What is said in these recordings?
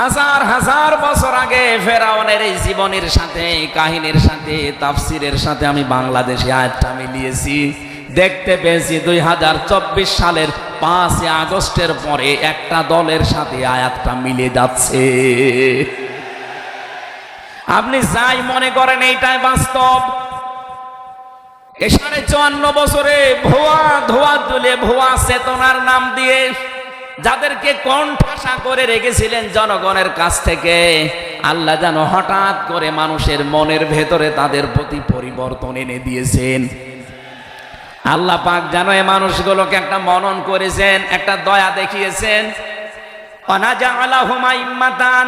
হাজার হাজার বছর আগে ফেরাউনের এই জীবনের সাথে, কাহিনীর সাথে, তাফসিরের সাথে আমি বাংলাদেশে আয়াতটা মিলিয়েছি। দেখতে পেয়েছি দুই হাজার চব্বিশ সালের পাঁচই আগস্টের পরে একটা দলের সাথে আয়াতটা মিলে যাচ্ছে। আপনি যাই মনে করেন এইটাই বাস্তব। এ সাড়ে চুয়ান্ন বছরে ভুয়া ধোয়া তুলে ভুয়া চেতনার নাম দিয়ে যাদেরকে কণ্ঠাসা করে রেখেছিলেন জনগণের কাছ থেকে, আল্লাহ যেন হঠাৎ করে মানুষের মনের ভেতরে তাদের প্রতি পরিবর্তন এনে দিয়েছেন। আল্লাহ পাক যেন এই মানুষগুলোকে একটা মনন করেছেন, একটা দয়া দেখিয়েছেন। অনাজা আলাহুমা ইম্মাতান,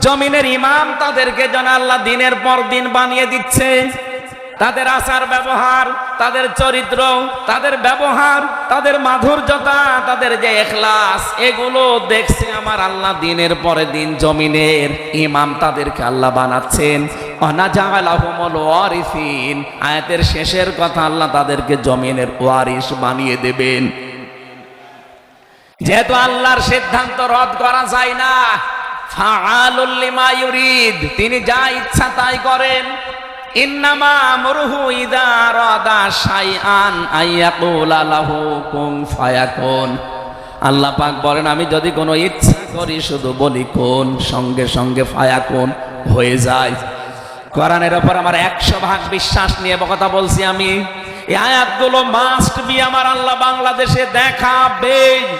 জমিনের ইমাম তাদেরকে যেন আল্লাহ দিনের পর দিন বানিয়ে দিচ্ছে। তাদের আচার ব্যবহার, তাদের চরিত্র, তাদের ব্যবহার, তাদের মাধুর্যতা, তাদের যে এখলাস, এগুলো দেখছে আমার আল্লাহ দিনের পরে দিন জমিনের। ইমাম তাদেরকে আল্লাহ বানাচ্ছেন। ওয়ারিসিন। আয়াতের শেষের কথা আল্লাহ তাদেরকে জমিনের ওয়ারিস বানিয়ে দেবেন। যেহেতু আল্লাহর সিদ্ধান্ত রদ করা যায় না তিনি যা ইচ্ছা তাই করেন। ইন্নামা আমরুহু ইদা আরাদা শাইআন আইয়াকুলা লাহু কুন ফায়াকুন। আল্লাহ পাক বলেন, আমি যদি কোনো ইচ্ছা করি শুধু বলি কোন, সঙ্গে সঙ্গে ফায়াকুন হয়ে যায়। কোরআনের ওপর আমার একশো ভাগ বিশ্বাস নিয়ে কথা বলছি আমি। এই আয়াতগুলো মাস্ট বি আমার আল্লাহ বাংলাদেশে দেখাবে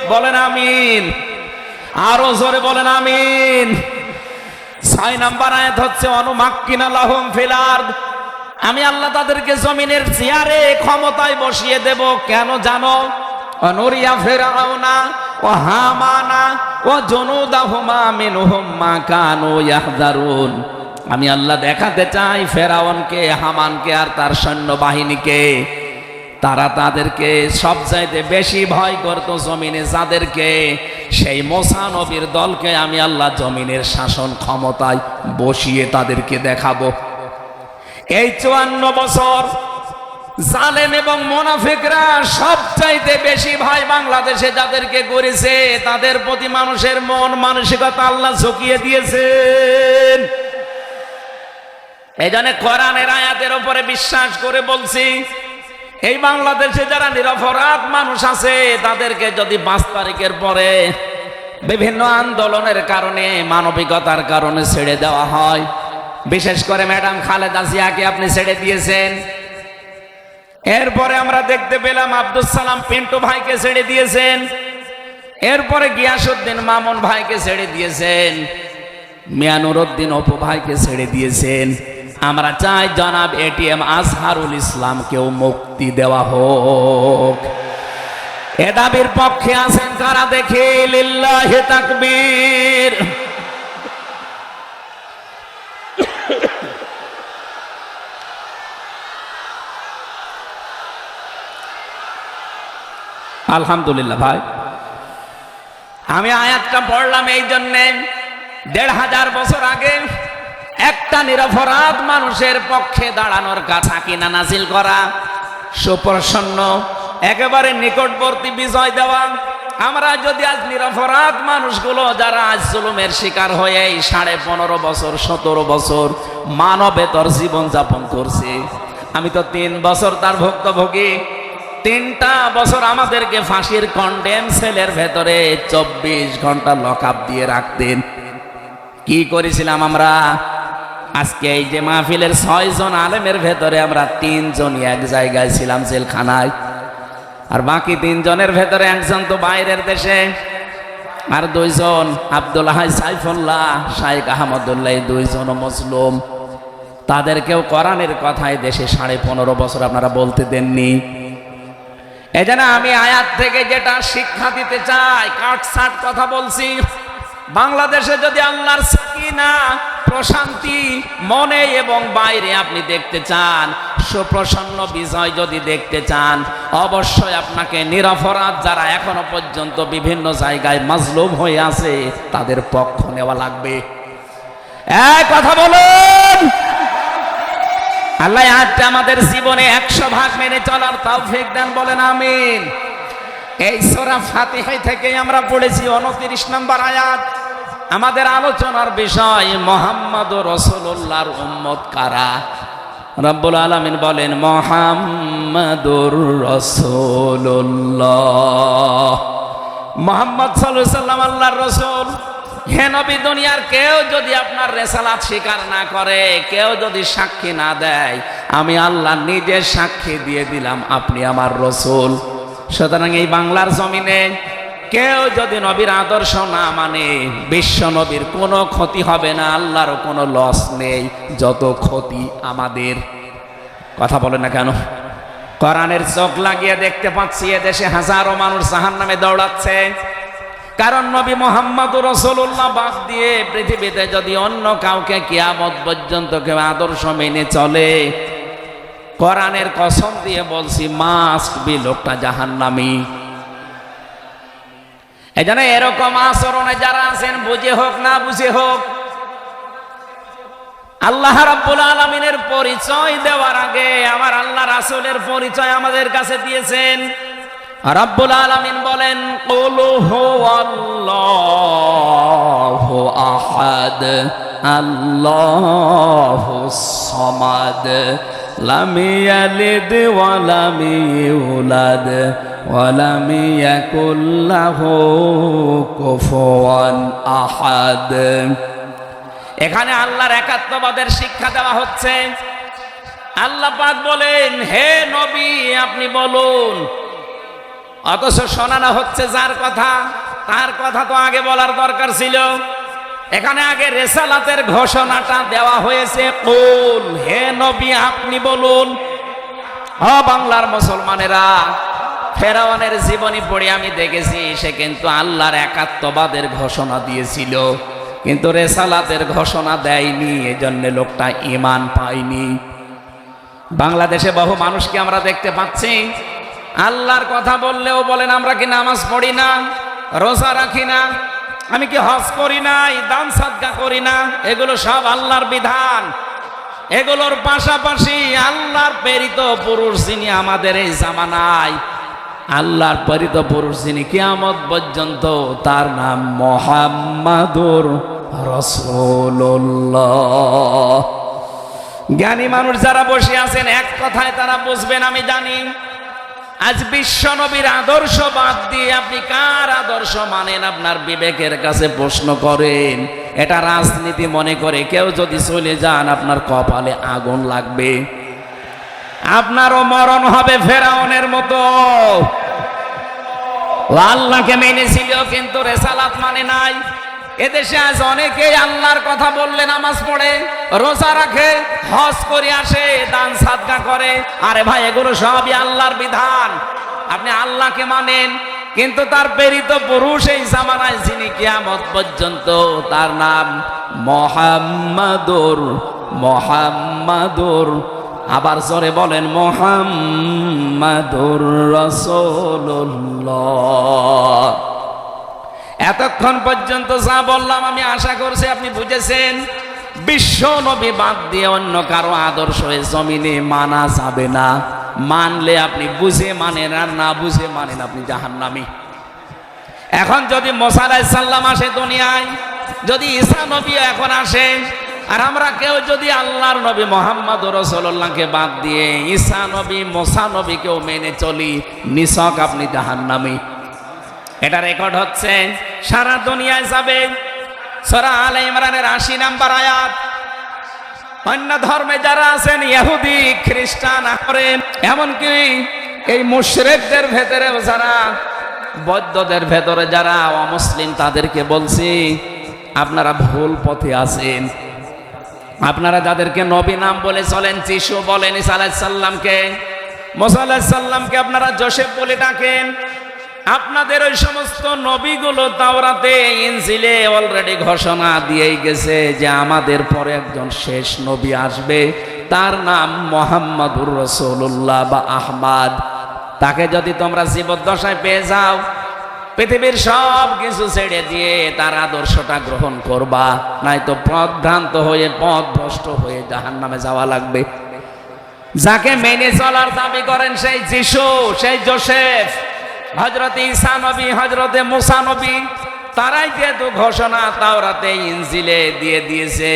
বলেন আমিন। আরও জোরে বলেন আমিন। ছয় নাম্বার আয়াত হচ্ছে অনুমাক্কিনা লাহুম ফিল আরদ। আমি আল্লাহ তাদেরকে জমিনের চেয়ারে ক্ষমতায় বসিয়ে দেব, কেন জানো? অনুরিয়া ফেরাউনা ও হামানা ও জনুদাহুমা মিনহুম মা কানু ইয়াহদারুন আমি আল্লাহ দেখাতে চাই ফেরাউনকে, হামানকে আর তার সৈন্যবাহিনীকে। তারা তাদেরকে সব চাইতে বেশি ভয় করতো জমিনে যাদেরকে সেই মোসা নবীর দলকে আমি আল্লাহ জমিনের শাসন ক্ষমতায় বসিয়ে তাদেরকে দেখাবো। এই চুয়ান্ন বছর জালেম এবং মোনাফিকরা সব চাইতে বেশি ভাই বাংলাদেশে যাদেরকে করেছে, তাদের প্রতি মানুষের মন মানসিকতা আল্লাহ ঝুঁকিয়ে দিয়েছেন। এই জন্য কোরআনের আয়াতের উপরে বিশ্বাস করে বলছি এই বাংলাদেশে যারা নিরপরাধ মানুষ আছে, তাদেরকে যদি পাঁচ তারিখের পরে বিভিন্ন আন্দোলনের কারণে, মানবিকতার কারণে ছেড়ে দেওয়া হয়, বিশেষ করে ম্যাডাম খালেদা জিয়াকে আপনি ছেড়ে দিয়েছেন। এরপরে আমরা দেখতে পেলাম আব্দুল সালাম পিন্টু ভাইকে ছেড়ে দিয়েছেন। এরপরে গিয়াসুদ্দিন মামুন ভাইকে ছেড়ে দিয়েছেন। মিয়ানুর উদ্দিন অপু ভাইকে ছেড়ে দিয়েছেন। আমরা চাই জনাব এটিএম আজহারুল ইসলামকেও মুক্তি দেওয়া হোক। এ দাবির পক্ষে আছেন কারা দেখে? লিল্লাহে আলহামদুলিল্লাহ ভাই। আমি আয়াতটা পড়লাম এই জন্যে। দেড় হাজার বছর আগে একটা নিরপরাধ মানুষের পক্ষে দাঁড়ানোর কথা কিনা নাজিল করা। সুপ্রসন্ন, একেবারে নিকটবর্তী বিজয় দেওয়া। আমরা যদি আজ নিরপরাধ মানুষগুলো যারা আজ জুলুমের শিকার হয়ে এই সাড়ে পনেরো বছর, সতেরো বছর মানবেতর জীবন যাপন করছে। আমি তো তিন বছর তার ভুক্তভোগী। তিনটা বছর আমাদেরকে ফাঁসির কন্ডেম সেলের ভেতরে চব্বিশ ঘণ্টা লক দিয়ে রাখতেন। কি করেছিলাম আমরা? আজকে এই যে মাহফিলের ছয় জন আলেমের ভেতরে আমরা তিনজন এক জায়গায় ছিলাম জেলখানায়। আর বাকি তিনজনের ভেতরে একজন তো বাইরের দেশে। আর দুইজন আব্দুল হাই সাইফুল্লাহ, শাইখ আহমদুল্লাহ দুইজন মুসলুম। তাদেরকেও কোরআনের কথায় দেশে সাড়ে পনেরো বছর আপনারা বলতে দেননি। এজন্য আমি আয়াত থেকে যেটা শিক্ষা দিতে চাই কাটসাট কথা বলছি। বাংলাদেশে যদি আল্লাহর সাকিনা প্রশান্তি মনে এবং বাইরে আপনি দেখতে চান। সুপ্রসন্ন বিজয় যদি দেখতে চান, অবশ্যই আপনাকে নিরপরাধ যারা এখনও পর্যন্ত বিভিন্ন জায়গায় মাজলুম হয়ে আছে, তাদের পক্ষ নেওয়া লাগবে। এক কথা বলুন! আল্লাহ আজকে আমাদের জীবনে একশো ভাগ মেনে চলার তৌফিক দেন, বলেন আমিন। এই সোরা ফাতিহাই থেকে আমরা পড়েছি উনত্রিশ নম্বর আয়াত। আমাদের আলোচনার বিষয় মোহাম্মদ রসুল্লাহর উম্মত কারা? রব্বুল আলমিন বলেন, মোহাম্মদুর রসুল্লাহ মোহাম্মদ সাল্লাম আল্লাহর রসুল। হে নবী, দুনিয়ার কেউ যদি আপনার রেসালাত স্বীকার না করে, কেউ যদি সাক্ষী না দেয়, আমি আল্লাহ নিজের সাক্ষী দিয়ে দিলাম, আপনি আমার রসুল। সুতরাং এই বাংলার জমিনে কেউ যদি নবীর আদর্শ না মানে বিশ্ব নবীর কোনো ক্ষতি হবে না, আল্লাহর কোনো লস নেই, যত ক্ষতি আমাদের। কথা বলে না কেন? কোরআনের চোখ লাগিয়ে দেখতে পাচ্ছি দেশে হাজারো মানুষ জাহান নামে দৌড়াচ্ছে। কারণ নবী মোহাম্মদ রসুল্লাহ বাদ দিয়ে পৃথিবীতে যদি অন্য কাউকে কিয়ামত পর্যন্ত কেউ আদর্শ মেনে চলে, কোরআনের কসম দিয়ে বলছি মাস্ট বি লোকটা জাহান্নামী। এই জন্য এরকম আচরণে যারা আছেন, বুঝে হোক না বুঝে হোক, আল্লাহ রাব্বুল আলমিনের পরিচয় দেওয়ার আগে আমার আল্লাহ রাসুলের পরিচয় আমাদের কাছে দিয়েছেন। রাব্বুল আলামিন বলেন কুলু হুয়াল্লাহু আহাদ। আল্লাহু সামাদ। লাম ইয়ালিদ ওয়া লাম ইউলাদ আহাদ। এখানে আল্লাহর একাত্মবাদের শিক্ষা দেওয়া হচ্ছে। আল্লাহ পাক বলেন, হে নবী, আপনি বলুন। অথচ শোনানো হচ্ছে যার কথা, তার কথা তো আগে বলার দরকার ছিল। এখানে আগে রেসালাতের ঘোষণাটা দেওয়া হয়েছে, কুল, হে নবী, আপনি বলুন ও বাংলার মুসলমানেরা, ফেরাওয়ানের জীবনী পড়ে আমি দেখেছি, সে কিন্তু আল্লাহর একাত্মবাদের ঘোষণা দিয়েছিল। কিন্তু রেসালাতের ঘোষণা দেয়নি, এজন্য লোকটা ইমান পায়নি। বাংলাদেশে বহু মানুষকে আমরা দেখতে পাচ্ছি, আল্লাহর কথা বললেও বলেন, আমরা কি নামাজ পড়ি না, রোজা রাখি না? আমি কি হজ করি নাই, দান সাদকা করি না? এগুলো সব আল্লাহর বিধান। এগুলোর পাশাপাশি আল্লাহর প্রেরিত পুরুষ যিনি আমাদের এই জামানায়, আল্লাহর প্রেরিত পুরুষ যিনি কিয়ামত পর্যন্ত, তার নাম মোহাম্মদুর রসুল্লাহ জ্ঞানী মানুষ যারা বসে আছেন, এক কথায় তারা বুঝবেন, আমি জানি। আজ বিশ্ব নবীর আদর্শ বাদ দিয়ে আপনি কার আদর্শ মানেন? আপনার বিবেকের কাছে প্রশ্ন করেন। এটা রাজনীতি মনে করে কেউ যদি চলে যান, আপনার কপালে আগুন লাগবে। আপনারও মরণ হবে ফেরাউনের মতো। আল্লাহকে মেনেছিল কিন্তু রেসালাত মানে নাই। এদেশে আজ অনেকেই আল্লাহর কথা বললে নামাজ পড়ে, রোজা রাখে, হজ করে আসে, দান সাদকা করে। আরে ভাই, এগুলো সবই আল্লাহর বিধান। আপনি আল্লাহকে মানেন, কিন্তু তার প্রেরিত পুরুষ এই জামানায় যিনি কিয়ামত পর্যন্ত তার নাম মোহাম্মদুর মোহাম্মদুর। আবার জোরে বলেন, মোহাম্মদুর রসুল্লাহ এতক্ষণ পর্যন্ত যা বললাম, আমি আশা করছি আপনি বুঝেছেন। বিশ্ব নবী বাদ দিয়ে অন্য কারও আদর্শ জমিনে মানা যাবে না। মানলে আপনি বুঝে মানেন আর না বুঝে মানেন আপনি জাহান্নামী। এখন যদি মোসালাই সাল্লাম আসে দুনিয়ায়, যদি ঈসা নবী এখন আসে, আর আমরা কেউ যদি আল্লাহর নবী মোহাম্মদ রসোল্লাহকে বাদ দিয়ে ঈসা নবী, মোসা নবীকেও মেনে চলি নিশক আপনি জাহান্নামী। এটা রেকর্ড হচ্ছে, সারা দুনিয়ায় যাবে। সরা আলে ইমরানের আশি নাম্বার আয়াত। অন্য ধর্মে যারা আছেন, ইহুদি, খ্রিস্টান করেন এমনকি এই মুশরেকদের ভেতরেও যারা, বৌদ্ধদের ভেতরে যারা, অমুসলিম তাদেরকে বলছি, আপনারা ভুল পথে আছেন। আপনারা যাদেরকে নবী নাম বলে চলেন, যিশু বলেন ইসা আলাইসাল্লামকে মোসা আলাইসাল্লামকে আপনারা জোসেফ বলে ডাকেন। আপনাদের ওই সমস্ত নবীগুলো তাওরাতে ইনজিলে অলরেডি ঘোষণা দিয়েই গেছে যে আমাদের পরে একজন শেষ নবী আসবে। তার নাম মোহাম্মদুর রসুল্লাহ বা আহমাদ। তাকে যদি তোমরা জীবদ্দশায় পেয়ে যাও, পৃথিবীর সব কিছু ছেড়ে দিয়ে তার আদর্শটা গ্রহণ করবা। নাই তো পথভ্রান্ত হয়ে পথ ভ্রষ্ট হয়ে জাহান নামে যাওয়া লাগবে। যাকে মেনে চলার দাবি করেন সেই যিশু, সেই জোসেফ। হজরত ঈসা নবী হজরতে মুসা নবী, তারাই যেহেতু ঘোষণা তাওরাতে ইনজিলে দিয়ে দিয়েছে।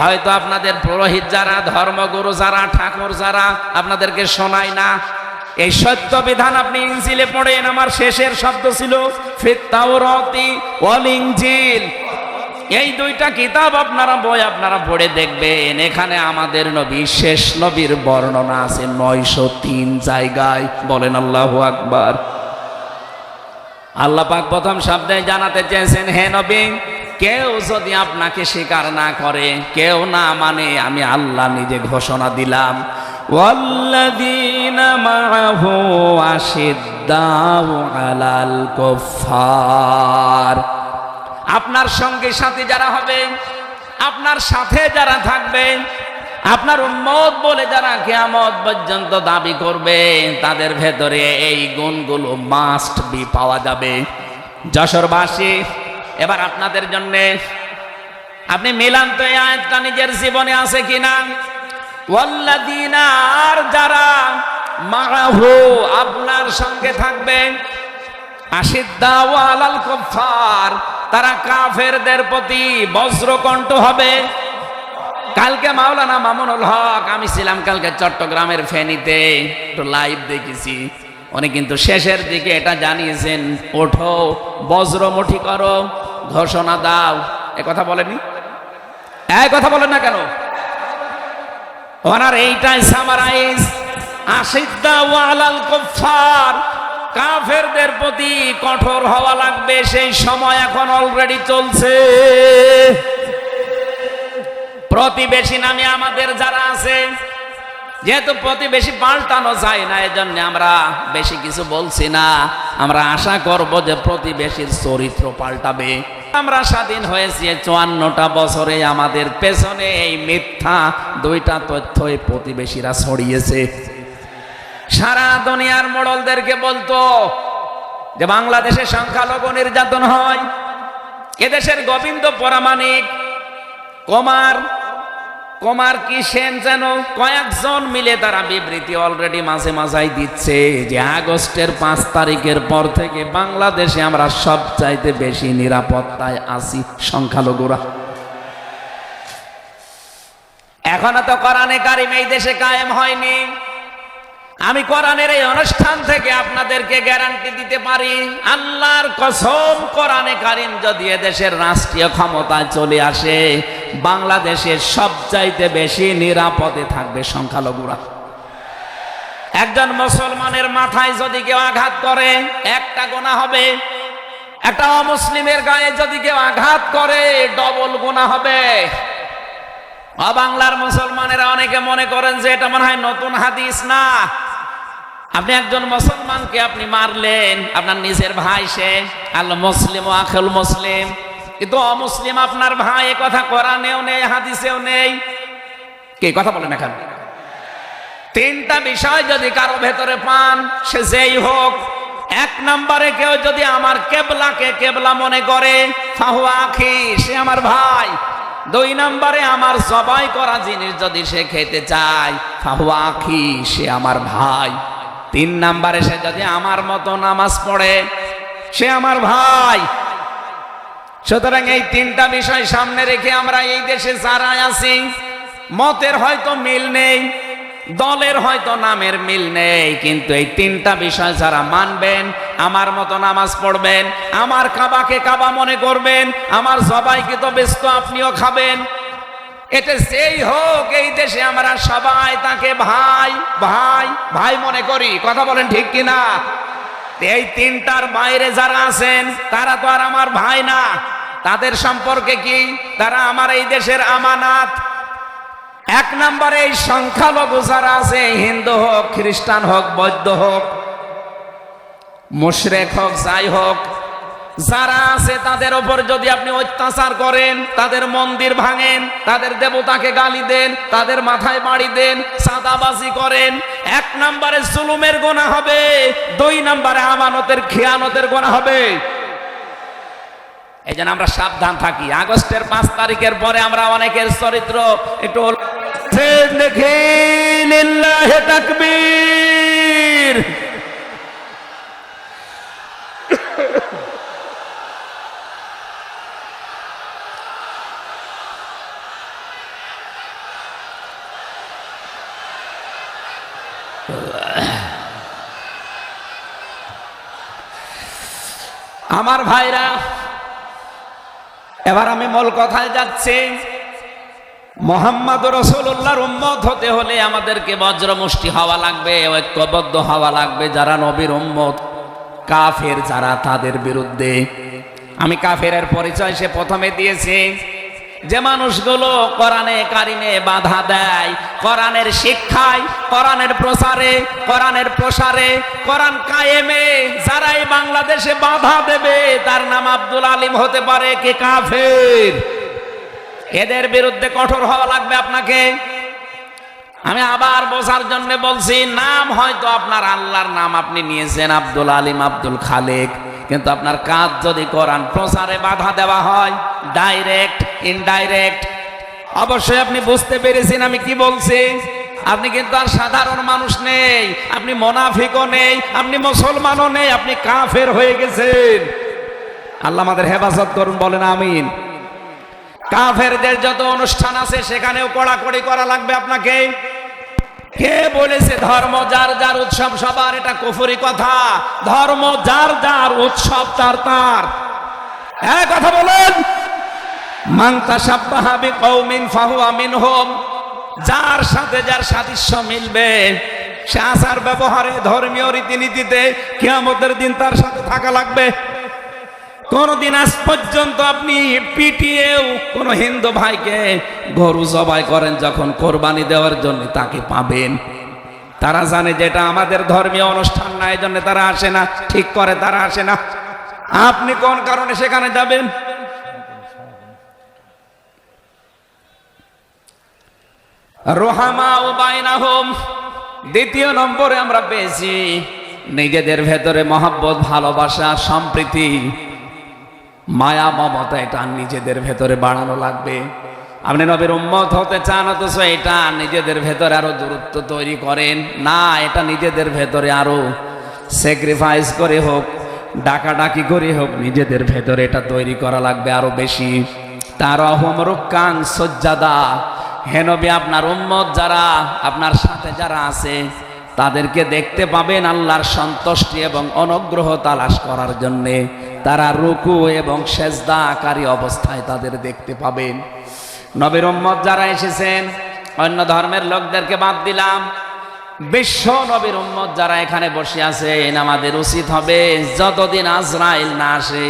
হয়তো আপনাদের পুরোহিত যারা, ধর্মগুরু যারা, ঠাকুর যারা, আপনাদেরকে শোনায় না। এই সত্য বিধান আপনি ইনজিলে পড়েন, আমার শেষের শব্দ ছিল, ফিত তাওরাতি ওয়াল ইনজিল। এই দুইটা কিতাব আপনারা বই আপনারা পড়ে দেখবেন। এখানে আমাদের নবী, শেষ নবীর বর্ণনা আছে নয়শো তিন জায়গায়। বলেন আল্লাহ আকবার। আল্লাহ পাক প্রথম শব্দে জানাতে চেয়েছেন হে নবী কেউ যদি আপনাকে স্বীকার না করে কেউ না মানে আমি আল্লাহ নিজে ঘোষণা দিলাম والذين معه أشداء على الكفار আপনার সঙ্গে সাথে যারা হবে আপনার সাথে যারা থাকবে আপনার উম্মত বলে যারা কেয়ামত পর্যন্ত দাবি করবে, তাদের ভেতরে এই গুণগুলো মাস্ট বি পাওয়া যাবে। যশোরবাসী, এবার আপনাদের জন্য, আপনি মিলান তো এই আয়াতটা নিজের জীবনে আছে কিনা? ওয়াল্লাদিনা আর যারা মারাহু আপনার সঙ্গে থাকবে আশিদ্দাও আলাল কুফার তারা কাফেরদের প্রতি বজ্রকণ্ঠ হবে। কালকে মাওলানা মামুনুল হক, আমি ছিলাম কালকে চট্টগ্রামের ফেনীতে। একটু লাইভ দেখেছি। উনি কিন্তু শেষের দিকে এটা জানিয়েছেন, ওঠো, বজ্রমুঠি করো, ঘোষণা দাও। এ কথা বলেনি এই কথা বলেন না কেন? ওনার এইটাই সামারাইজ আসিদ্দা ওয়ালাল কুফার কাফেরদের প্রতি কঠোর হওয়া লাগবে, সেই সময় এখন অলরেডি চলছে। প্রতিবেশী নামে আমাদের যারা আছে, যেহেতু প্রতিবেশী পাল্টানো যায় না, এজন্য আমরা বেশি কিছু বলছি না। আমরা আশা করব যে প্রতিবেশীর চরিত্র পাল্টাবে। আমরা স্বাধীন হয়েছি চুয়ান্নটা বছরে আমাদের পেছনে এই মিথ্যা দুইটা তথ্যই প্রতিবেশীরা ছড়িয়েছে। সারা দুনিয়ার মোড়লদেরকে বলতো যে বাংলাদেশে সংখ্যালঘু নির্যাতন হয়, এদেশের গোবিন্দ পরামানিক কুমার কুমার কি সেন যেন কয়েকজন মিলে তারা বিবৃতি অলরেডি মাঝে মাঝাই দিচ্ছে যে আগস্টের পাঁচ তারিখের পর থেকে বাংলাদেশে আমরা সব চাইতে বেশি নিরাপত্তায় আছি, সংখ্যালঘুরা। এখনও তো কোরআনে কারিম এই দেশে কায়েম হয়নি। আমি কোরআনের এই অনুষ্ঠান থেকে আপনাদেরকে গ্যারান্টি দিতে পারি, আল্লাহর কসম কোরআনে কারিম যদি এদেশের রাষ্ট্রীয় ক্ষমতায় চলে আসে বাংলাদেশের সবচাইতে বেশি নিরাপদে থাকবে সংখ্যালঘুরা। একজন মুসলমানের মাথায় যদি কেউ আঘাত করে, একটা গোনা হবে। একটা অমুসলিমের গায়ে যদি কেউ আঘাত করে ডবল গোনা হবে। বাংলার মুসলমানেরা অনেকে মনে করেন যে এটা মনে হয় নতুন হাদিস না। আপনি একজন মুসলমানকে আপনি মারলেন, আপনার নিজের ভাই সে আল মুসলিম আখল মুসলিম। কিন্তু অমুসলিম আপনার ভাই কথা কোরআনেও নেই, হাদিসেও নেই। কে কথা বলেন এখানে তিনটা বিষয় যদি কারও ভেতরে পান, সে যেই হোক। এক নম্বরে কেউ যদি আমার কেবলাকে কেবলা মনে করে আখি, সে আমার ভাই। দুই নম্বরে আমার জবাই করা জিনিস যদি সে খেতে চায় আখি, সে আমার ভাই। তিন নম্বরে সে যদি আমার মতো নামাজ পড়ে, সে আমার ভাই। সুতরাং এই তিনটা বিষয় সামনে রেখে আমরা এই দেশে যারা আছি, মতের হয়তো মিল নেই, দলের হয়তো নামের মিল নেই, কিন্তু এই তিনটা বিষয় যারা মানবেন, আমার মতো নামাজ পড়বেন, আমার কাবাকে কাবা মনে করবেন, আমার সবাইকে তো ব্যস্ত আপনিও খাবেন এটা যেই হোক এই দেশে আমরা সবাই তাকে ভাই ভাই ভাই মনে করি, কথা বলেন ঠিক কিনা? এই তিনটার বাইরে যারা আছেন, তারা তো আর আমার ভাই না। তাদের সম্পর্কে কি? তারা আমার এই দেশের আমানাত। এক নম্বরে এই সংখ্যালঘু যারা আছে, হিন্দু হোক, খ্রিস্টান হোক, বৌদ্ধ হোক, মুশরেক হোক, যাই হোক, যারা আছে তাদের ওপর যদি আপনি অত্যাচার করেন, তাদের মন্দির ভাঙেন, তাদের দেবতাকে গালি দেন, তাদের মাথায় বাড়ি দেন, সাদাবাজি করেন, এক নম্বরে জুলুমের গোনা হবে, দুই নম্বরে আমানতের, খেয়ানতের গোনা হবে। এই জন্য আমরা সাবধান থাকি। আগস্টের পাঁচ তারিখের পরে আমরা অনেকের চরিত্র একটু তাকবীর। আমার ভাইরা এবার আমি মূল কথায় যাচ্ছি। মোহাম্মদ রসুল্লাহর উম্মত হতে হলে আমাদেরকে বজ্রমুষ্টি হওয়া লাগবে, ঐক্যবদ্ধ হওয়া লাগবে। যারা নবীর উম্মত, কাফের যারা তাদের বিরুদ্ধে। আমি কাফের পরিচয় সে প্রথমে দিয়েছি। যে মানুষগুলো কোরআনে কারিমে বাধা দেয়, কোরআনের শিক্ষায়, কোরআনের প্রসারে কোরআনের প্রসারে, কোরআন কায়েমে যারাই বাংলাদেশে বাধা দেবে, তার নাম আব্দুল আলিম হতে পারে কে কাফের। এদের বিরুদ্ধে কঠোর হওয়া লাগবে আপনাকে। আমি আবার বোঝার জন্য বলছি, নাম হয়তো আপনার আল্লাহর নাম আপনি নিয়েছেন, আব্দুল আলিম, আব্দুল খালেক। কিন্তু আপনার কাজ যদি কোরআন প্রচারে বাধা দেওয়া হয় ডাইরেক্ট ইনডাইরেক্ট অবশ্যই আপনি বুঝতে পেরেছেন আমি কি বলছি। আপনি কিন্তু আর সাধারণ মানুষ নেই, আপনি মোনাফিকও নেই, আপনি মুসলমানও নেই, আপনি কাফের হয়ে গেছেন। আল্লাহ আমাদের হেফাজত করুন, বলেন আমিন। কাফেরদের যত অনুষ্ঠান আছে, সেখানেও কড়াকড়ি করা লাগবে আপনাকে। কে বলেছে ধর্ম যার যার উৎসব সবার? এটা কুফুরি কথা। ধর্ম যার যার উৎসব তার তার। হ্যাঁ কথা বলেন। মাংতা সাব্বাহাবি কৌমিন ফাহুয়া মিনহুম। যার সাথে যার সাদৃশ্য মিলবে, সে আচার ব্যবহারে ধর্মীয় রীতিনীতিতে কিয়ামতের দিন তার সাথে থাকা লাগবে। কোনদিন আজ পর্যন্ত আপনি পিটিয়েও কোন হিন্দু ভাইকে গরু জবাই করেন যখন কোরবানি দেওয়ার জন্য তাকে পাবেন। তারা জানে যেটা আমাদের ধর্মীয় অনুষ্ঠান না এই জন্য তারা আসে না, ঠিক করে তারা আসে না। আপনি কোন কারণে সেখানে যাবেন? রোহামা ও বাইনাহম, দ্বিতীয় নম্বরে আমরা পেয়েছি, নিজেদের ভেতরে মহাব্বত, ভালোবাসা, সম্প্রীতি। মায়া মমতা, এটা নিজেদের ভেতরে বাড়ানো লাগবে। আপনি নবীর উম্মত হতে চান, অথচ এটা নিজেদের ভেতরে আরও দূরত্ব তৈরি করেন। না, এটা নিজেদের ভেতরে আরও স্যাক্রিফাইস করে হোক, ডাকাডাকি করে হোক, নিজেদের ভেতরে এটা তৈরি করা লাগবে আরও বেশি। তার অহম রুকান সজ্জাদা। হেনবি আপনার উম্মত যারা, আপনার সাথে যারা আছে তাদেরকে দেখতে পাবেন আল্লাহর সন্তুষ্টি এবং অনুগ্রহ তালাশ করার জন্যে। তারা রুকু এবং সেজদাকারী অবস্থায় তাদের দেখতে পাবেন। নবীর উম্মত যারা এসেছেন, অন্য ধর্মের লোকদেরকে বাদ দিলাম। বিশ্ব নবীর উম্মত যারা এখানে বসে আছেন, আমাদের উচিত হবে যতদিন আজরাইল না আসে,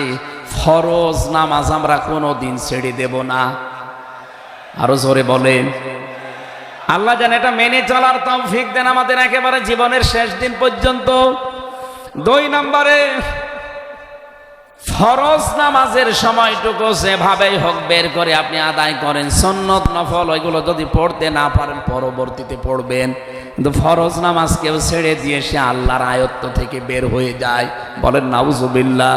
ফরজ নামাজ আমরা কোনো দিন ছেড়ে দেব না। আরও জোরে বলেন। আল্লাহ যেন এটা মেনে চলার তৌফিক দেন আমাদের একেবারে জীবনের শেষ দিন পর্যন্ত। দুই নম্বরে, ফরজ নামাজের সময়টুকু যেভাবেই হোক বের করে আপনি আদায় করেন। সন্নত নফল ওইগুলো যদি পড়তে না পারেন, পরবর্তীতে পড়বেন। কিন্তু ফরজ নামাজ কেউ ছেড়ে দিয়ে সে আল্লাহর আয়ত্ত থেকে বের হয়ে যায়। বলেন, নাউজুবিল্লাহ।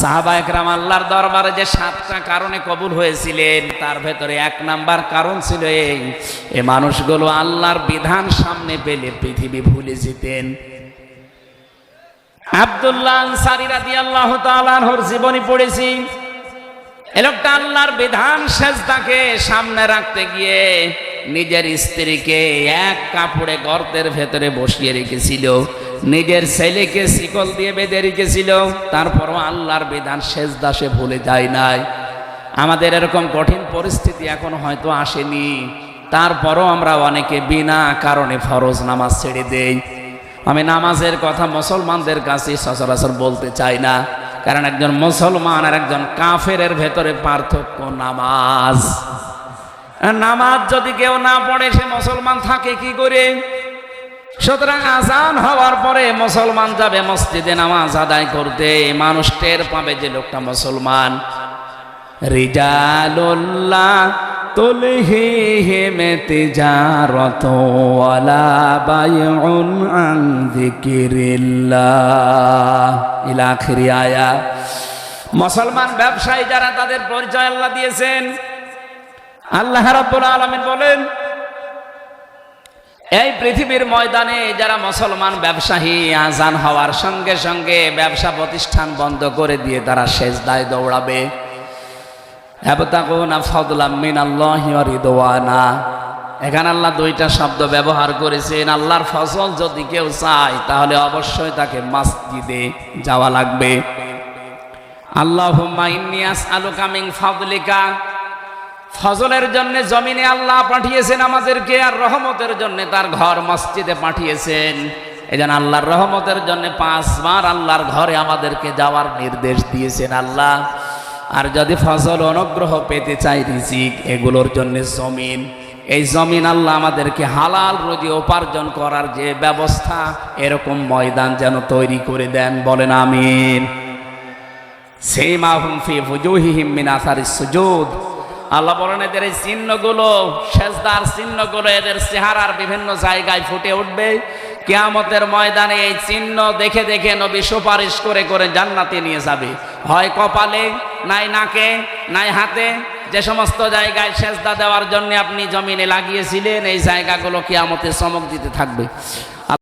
সাহাবা একরাম আল্লাহর দরবারে যে সাতটা কারণে কবুল হয়েছিলেন, তার ভেতরে এক নাম্বার কারণ ছিল এই, এ মানুষগুলো আল্লাহর বিধান সামনে পেলে পৃথিবী ভুলে যেতেন। আব্দুল্লাহ আনসারী রাদিয়াল্লাহু তাআলার জীবনী পড়েছি। লোকটা আল্লাহর বিধান সেজদাকে সামনে রাখতে গিয়ে নিজের স্ত্রীকে এক কাপড়ে গর্তের ভেতরে বসিয়ে রেখেছিল। নিজের ছেলেকে শিকল দিয়ে বেঁধে রেখেছিল। তারপরও আল্লাহর বিধান সেজদা সে ভুলে যায় নাই। আমাদের এরকম কঠিন পরিস্থিতি এখন হয়তো আসেনি। তারপরও আমরা অনেকে বিনা কারণে ফরজ নামাজ ছেড়ে দেই। আমি নামাজের কথা মুসলমানদের কাছে সচরাচর বলতে চাই না। কারণ একজন মুসলমান আর একজন কাফের ভেতরে পার্থক্য নামাজ। নামাজ যদি কেউ না পড়ে, সে মুসলমান থাকে কি করে? সুতরাং আজান হওয়ার পরে মুসলমান যাবে মসজিদে নামাজ আদায় করতে। মানুষ টের পাবে যে লোকটা মুসলমান। রিজালুল্লাহ আন যিকিরিল্লাহ। ইলা আখিরি আয়া। মুসলমান ব্যবসায়ী যারা তাদের পরিচয় আল্লাহ দিয়েছেন, আল্লাহ রাব্বুল আলামিন বলেন, এই পৃথিবীর ময়দানে যারা মুসলমান ব্যবসায়ী আজান হওয়ার সঙ্গে সঙ্গে ব্যবসা প্রতিষ্ঠান বন্ধ করে দিয়ে তারা শেষ দায় দৌড়াবে। এখানে আল্লাহ দুইটা শব্দ ব্যবহার করেছেন। আল্লাহর ফসল যদি কেউ চায়, তাহলে অবশ্যই তাকে মসজিদে যাওয়া লাগবে। আল্লাহ কামিং ফাদলিকা। ফজলের জন্য জমিনে আল্লাহ পাঠিয়েছেন আমাদেরকে, আর রহমতের জন্য তার ঘর মসজিদে পাঠিয়েছেন। এই জন্য আল্লাহর রহমতের জন্য পাঁচবার আল্লাহর ঘরে আমাদেরকে যাওয়ার নির্দেশ দিয়েছেন আল্লাহ। আর যদি ফসল অনুগ্রহ পেতে চাই রিজিক, এগুলোর জন্য জমিন। এই জমিন আল্লাহ আমাদেরকে হালাল রোজি উপার্জন করার যে ব্যবস্থা, এরকম ময়দান যেন তৈরি করে দেন। বলেন আমিন। সেইমাহুম ফি ফুজুহিহিম মিন আসারিস সুজুদ। আল্লাহ বলেন, এদের এই চিহ্নগুলো, সেজদার চিহ্নগুলো এদের চেহারার বিভিন্ন জায়গায় ফুটে উঠবে। কিয়ামতের ময়দানে এই চিহ্ন দেখে দেখে নবী সুপারিশ করে করে জান্নাতে নিয়ে যাবে। হয় কপালে, নাই নাকে, নাই হাতে, যে সমস্ত জায়গায় সেজদা দেওয়ার জন্য আপনি জমিনে লাগিয়েছিলেন, এই জায়গাগুলো কেয়ামতের চমক দিতে থাকবে।